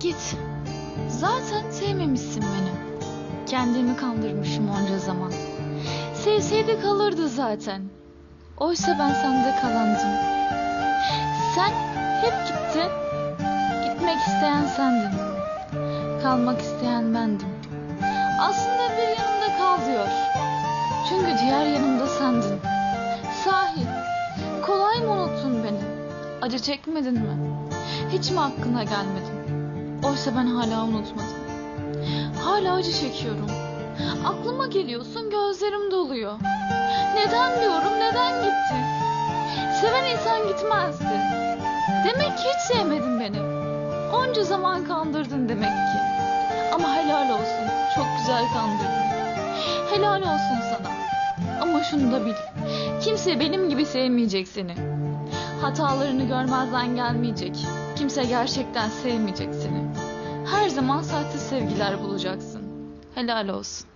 Git. Zaten sevmemişsin beni. Kendimi kandırmışım onca zaman. Sevseydi kalırdı zaten. Oysa ben sende kalandım. Sen hep gittin. Gitmek isteyen sendin. Kalmak isteyen bendim. Aslında bir yanımda kal diyor. Çünkü diğer yanımda sendin. Sahi, kolay mı unuttun beni? Acı çekmedin mi? Hiç mi aklına gelmedin? Oysa ben hala unutmadım. Hala acı çekiyorum. Aklıma geliyorsun gözlerim doluyor. Neden diyorum neden gitti? Seven insan gitmezdi. Demek ki hiç sevmedin beni. Onca zaman kandırdın demek ki. Ama helal olsun. Çok güzel kandırdın. Helal olsun sana. Ama şunu da bil. Kimse benim gibi sevmeyecek seni. Hatalarını görmezden gelmeyecek. Kimse gerçekten sevmeyecek seni. Her zaman sahte sevgiler bulacaksın. Helal olsun.